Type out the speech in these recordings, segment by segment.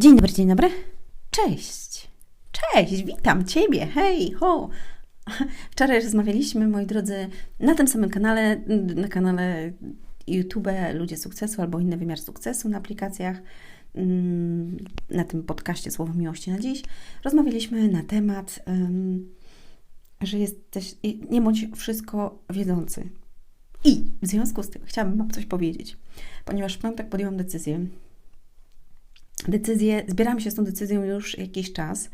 Dzień dobry, dzień dobry. Cześć. Cześć, witam Ciebie. Hej, ho. Wczoraj rozmawialiśmy, moi drodzy, na tym samym kanale, na kanale YouTube Ludzie Sukcesu albo inny wymiar sukcesu na aplikacjach, mm, na tym podcaście Słowo Miłości na dziś. Rozmawialiśmy na temat, że jesteś, nie bądź wszystko wiedzący. I w związku z tym chciałabym Wam coś powiedzieć, ponieważ w piątek podjęłam decyzję, decyzję, zbieram się z tą decyzją już jakiś czas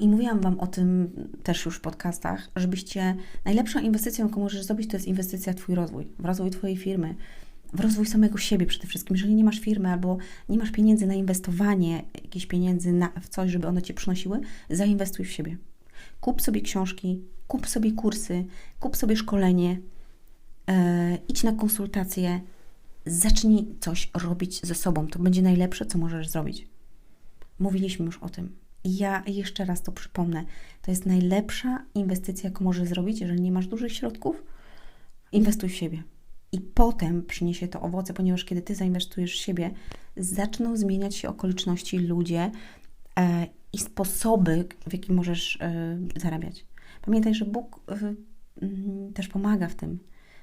i mówiłam Wam o tym też już w podcastach, żebyście najlepszą inwestycją, jaką możesz zrobić, to jest inwestycja w Twój rozwój, w rozwój Twojej firmy, w rozwój samego siebie przede wszystkim. Jeżeli nie masz firmy albo nie masz pieniędzy na inwestowanie, jakichś pieniędzy na, w coś, żeby one Cię przynosiły, zainwestuj w siebie. Kup sobie książki, kup sobie kursy, kup sobie szkolenie, yy, idź na konsultacje, zacznij coś robić ze sobą. To będzie najlepsze, co możesz zrobić. Mówiliśmy już o tym. I ja jeszcze raz to przypomnę. To jest najlepsza inwestycja, jaką możesz zrobić, jeżeli nie masz dużych środków. Inwestuj w siebie. I potem przyniesie to owoce, ponieważ kiedy ty zainwestujesz w siebie, zaczną zmieniać się okoliczności, ludzie e, i sposoby, w jaki możesz e, zarabiać. Pamiętaj, że Bóg e, też pomaga w tym.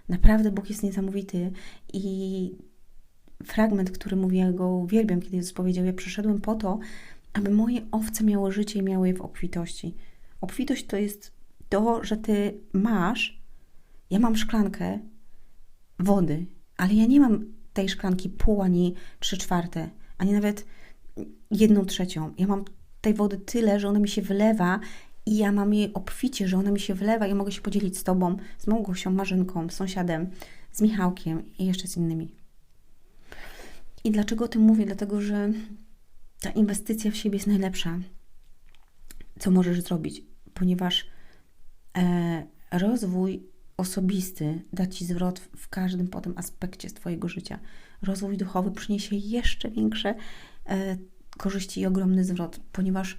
Naprawdę Bóg jest niesamowity i fragment, który mówi, ja go uwielbiam, kiedy Jezus powiedział, ja przyszedłem po to, aby moje owce miały życie i miały je w obfitości. Obfitość to jest to, że ty masz, ja mam szklankę wody, ale ja nie mam tej szklanki pół, ani trzy czwarte, ani nawet jedną trzecią. Ja mam tej wody tyle, że ona mi się wylewa i ja mam jej obficie, że ona mi się wylewa i mogę się podzielić z Tobą, z Małgosią, Marzynką, z sąsiadem, z Michałkiem i jeszcze z innymi. I dlaczego o tym mówię? Dlatego, że ta inwestycja w siebie jest najlepsza, co możesz zrobić, ponieważ e, rozwój osobisty da Ci zwrot w każdym potem aspekcie Twojego życia. Rozwój duchowy przyniesie jeszcze większe e, korzyści i ogromny zwrot, ponieważ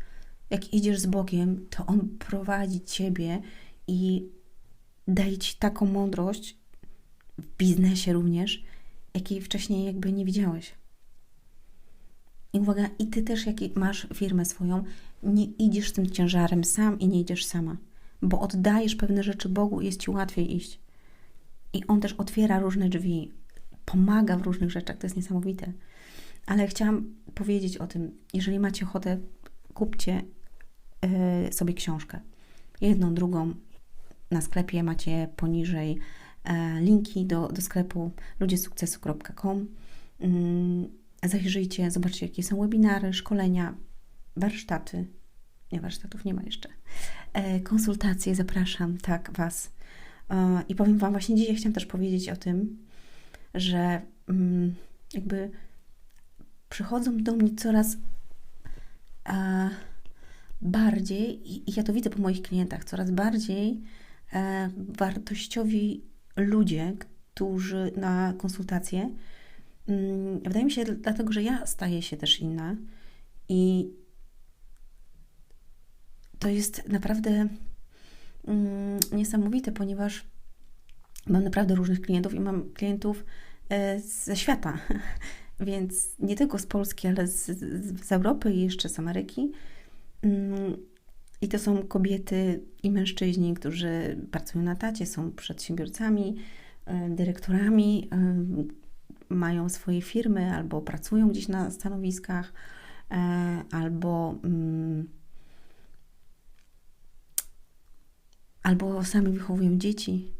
jak idziesz z Bogiem, to On prowadzi Ciebie i daje Ci taką mądrość w biznesie również, jakiej wcześniej jakby nie widziałeś. I uwaga, i Ty też, jak masz firmę swoją, nie idziesz z tym ciężarem sam i nie idziesz sama, bo oddajesz pewne rzeczy Bogu i jest Ci łatwiej iść. I On też otwiera różne drzwi, pomaga w różnych rzeczach, to jest niesamowite. Ale chciałam powiedzieć o tym, jeżeli macie ochotę, kupcie Y, sobie książkę. Jedną, drugą na sklepie macie poniżej e, linki do, do sklepu ludziesukcesu.com. Mm, zajrzyjcie, zobaczcie, jakie są webinary, szkolenia, warsztaty. Nie, warsztatów nie ma jeszcze. E, konsultacje, zapraszam, tak, Was. E, I powiem Wam, właśnie dzisiaj chciałam też powiedzieć o tym, że mm, jakby przychodzą do mnie coraz bardziej, i ja to widzę po moich klientach, coraz bardziej e, wartościowi ludzie, którzy na konsultacje, mm, wydaje mi się, dlatego, że ja staję się też inna i to jest naprawdę mm, niesamowite, ponieważ mam naprawdę różnych klientów i mam klientów e, ze świata, więc nie tylko z Polski, ale z, z Europy i jeszcze z Ameryki. Mm, I to są kobiety i mężczyźni, którzy pracują na tacie, są przedsiębiorcami, e, dyrektorami, e, mają swoje firmy albo pracują gdzieś na stanowiskach, e, albo, mm, albo sami wychowują dzieci,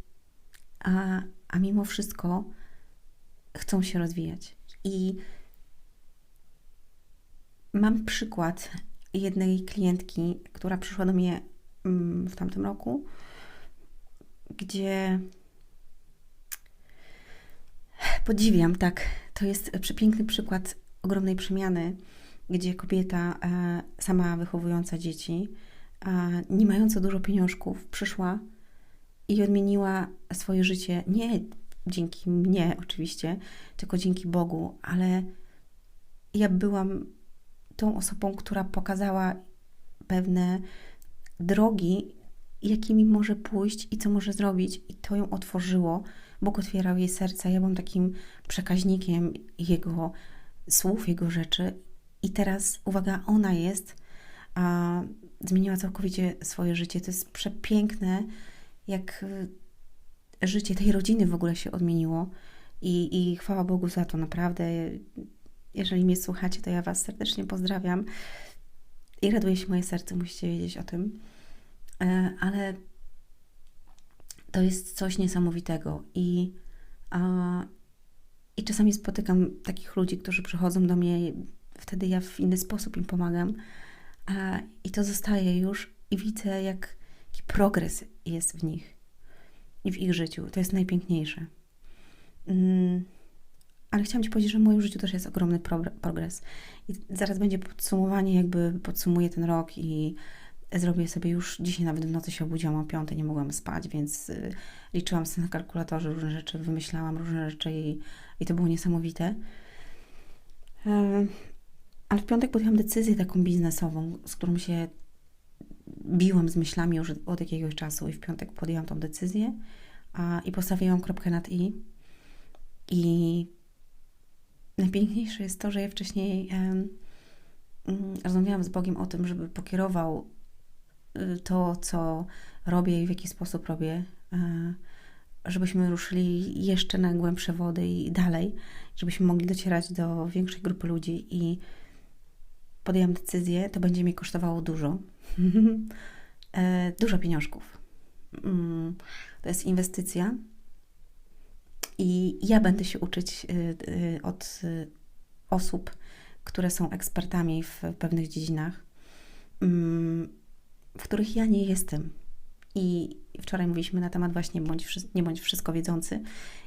a, a mimo wszystko chcą się rozwijać. I mam przykład jednej klientki, która przyszła do mnie mm, w tamtym roku, gdzie podziwiam, tak, to jest przepiękny przykład ogromnej przemiany, gdzie kobieta e, sama wychowująca dzieci, nie mająca dużo pieniążków, przyszła i odmieniła swoje życie. Nie dzięki mnie oczywiście, tylko dzięki Bogu, ale ja byłam tą osobą, która pokazała pewne drogi, jakimi może pójść i co może zrobić, i to ją otworzyło. Bóg otwierał jej serce. Ja byłam takim przekaźnikiem jego słów, jego rzeczy, I teraz, uwaga, ona jest, a zmieniła całkowicie swoje życie. To jest przepiękne, jak życie tej rodziny w ogóle się odmieniło. I, I chwała Bogu za to, naprawdę. Jeżeli mnie słuchacie, to ja Was serdecznie pozdrawiam i raduje się moje serce, musicie wiedzieć o tym. E, ale to jest coś niesamowitego i, a, i czasami spotykam takich ludzi, którzy przychodzą do mnie, wtedy ja w inny sposób im pomagam a, i to zostaje już i widzę, jak, jaki progres jest w nich i w ich życiu. To jest najpiękniejsze. Mm, ale chciałam Ci powiedzieć, że w moim życiu też jest ogromny progres. I zaraz będzie podsumowanie, jakby podsumuję ten rok i zrobię sobie już, dzisiaj nawet w nocy się obudziłam o piątej, nie mogłam spać, więc y, liczyłam sobie na kalkulatorze różne rzeczy, wymyślałam różne rzeczy i, i to było niesamowite. Ale w piątek podjęłam decyzję taką biznesową, z którą się biłam z myślami już od jakiegoś czasu i w piątek podjęłam tą decyzję a, i postawiłam kropkę nad i. I najpiękniejsze jest to, że ja wcześniej um, rozmawiałam z Bogiem o tym, żeby pokierował y, to, co robię i w jaki sposób robię, e, żebyśmy ruszyli jeszcze na głębsze wody i dalej, żebyśmy mogli docierać do większej grupy ludzi i podjęłam decyzję, to będzie mi kosztowało dużo. E, dużo pieniążków. Mm, to jest inwestycja. I ja będę się uczyć y, y, od osób, które są ekspertami w pewnych dziedzinach, mm, w których ja nie jestem. I wczoraj mówiliśmy na temat właśnie bądź, nie bądź wszystko wiedzący.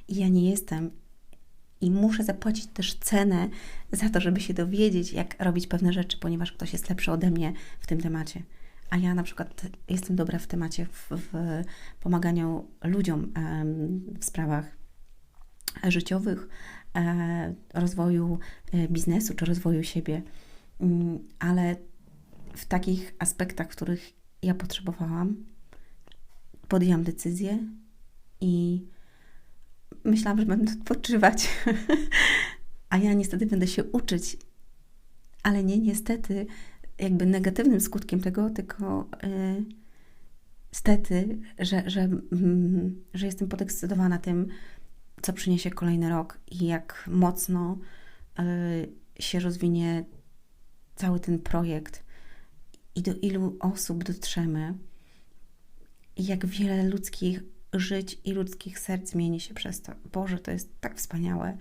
I ja nie jestem i muszę zapłacić też cenę za to, żeby się dowiedzieć, jak robić pewne rzeczy, ponieważ ktoś jest lepszy ode mnie w tym temacie. A ja na przykład jestem dobra w temacie w, w pomaganiu ludziom w sprawach życiowych, e, rozwoju e, biznesu czy rozwoju siebie, mm, ale w takich aspektach, w których ja potrzebowałam, podjęłam decyzję i myślałam, że będę odpoczywać, a ja niestety będę się uczyć, ale nie niestety, jakby negatywnym skutkiem tego, tylko yy, stety, że, że, mm, że jestem podekscytowana tym, co przyniesie kolejny rok i jak mocno yy, się rozwinie cały ten projekt i do ilu osób dotrzemy. I jak wiele ludzkich żyć i ludzkich serc zmieni się przez to. Boże, to jest tak wspaniałe.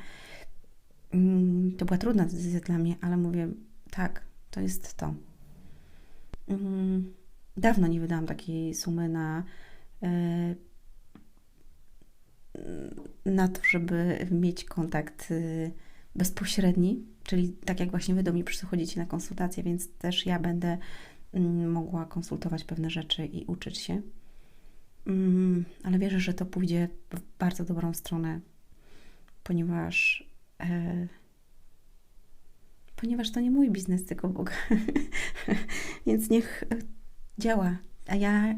Mm, to była trudna decyzja dla mnie, ale mówię, tak, to jest to. Mm, dawno nie wydałam takiej sumy na, e, na to, żeby mieć kontakt y, bezpośredni, czyli tak jak właśnie wy do mnie przychodzicie na konsultacje, więc też ja będę mm, mogła konsultować pewne rzeczy i uczyć się. Mm, ale wierzę, że to pójdzie w bardzo dobrą stronę, ponieważ e, ponieważ to nie mój biznes, tylko Boga. Więc niech działa, a ja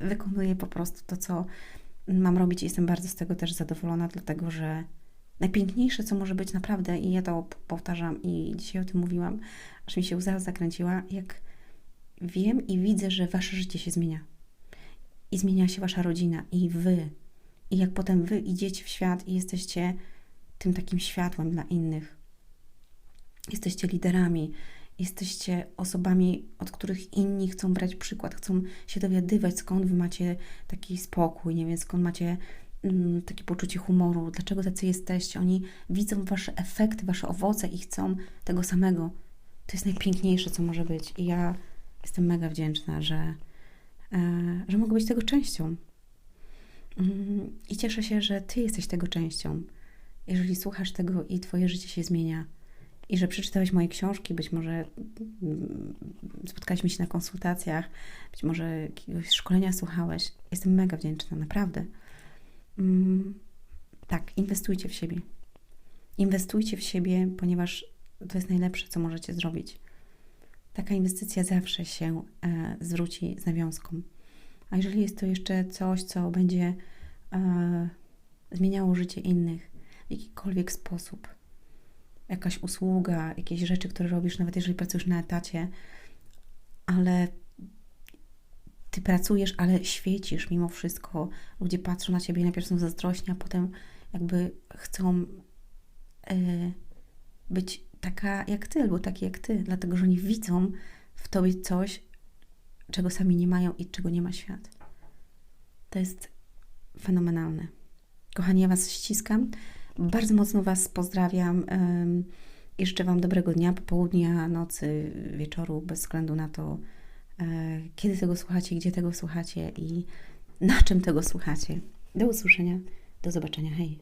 wykonuję po prostu to, co mam robić i jestem bardzo z tego też zadowolona, dlatego że najpiękniejsze, co może być naprawdę, i ja to powtarzam i dzisiaj o tym mówiłam, aż mi się łza zakręciła, jak wiem i widzę, że wasze życie się zmienia i zmienia się wasza rodzina i wy. I jak potem wy idziecie w świat i jesteście tym takim światłem dla innych. Jesteście liderami, jesteście osobami, od których inni chcą brać przykład, chcą się dowiadywać, skąd wy macie taki spokój, nie wiem, skąd macie mm, takie poczucie humoru, dlaczego tacy jesteście. Oni widzą wasze efekty, wasze owoce i chcą tego samego. To jest najpiękniejsze, co może być. I ja jestem mega wdzięczna, że że mogę być tego częścią. Mm, I cieszę się, że Ty jesteś tego częścią. Jeżeli słuchasz tego i Twoje życie się zmienia, i że przeczytałeś moje książki, być może mm, spotkaliśmy się na konsultacjach, być może jakiegoś szkolenia słuchałeś. Jestem mega wdzięczna, naprawdę. Mm, tak, inwestujcie w siebie. Inwestujcie w siebie, ponieważ to jest najlepsze, co możecie zrobić taka inwestycja zawsze się e, zwróci z nawiązką. A jeżeli jest to jeszcze coś, co będzie e, zmieniało życie innych w jakikolwiek sposób, jakaś usługa, jakieś rzeczy, które robisz, nawet jeżeli pracujesz na etacie, ale ty pracujesz, ale świecisz mimo wszystko. Ludzie patrzą na ciebie i najpierw są zazdrośni, a potem jakby chcą e, być taka jak ty, albo taki jak ty, dlatego że oni widzą w tobie coś, czego sami nie mają i czego nie ma świat. To jest fenomenalne. Kochani, ja Was ściskam. Bardzo mocno Was pozdrawiam i życzę Wam dobrego dnia, popołudnia, nocy, wieczoru, bez względu na to, e, kiedy tego słuchacie, gdzie tego słuchacie i na czym tego słuchacie. Do usłyszenia, do zobaczenia. Hej!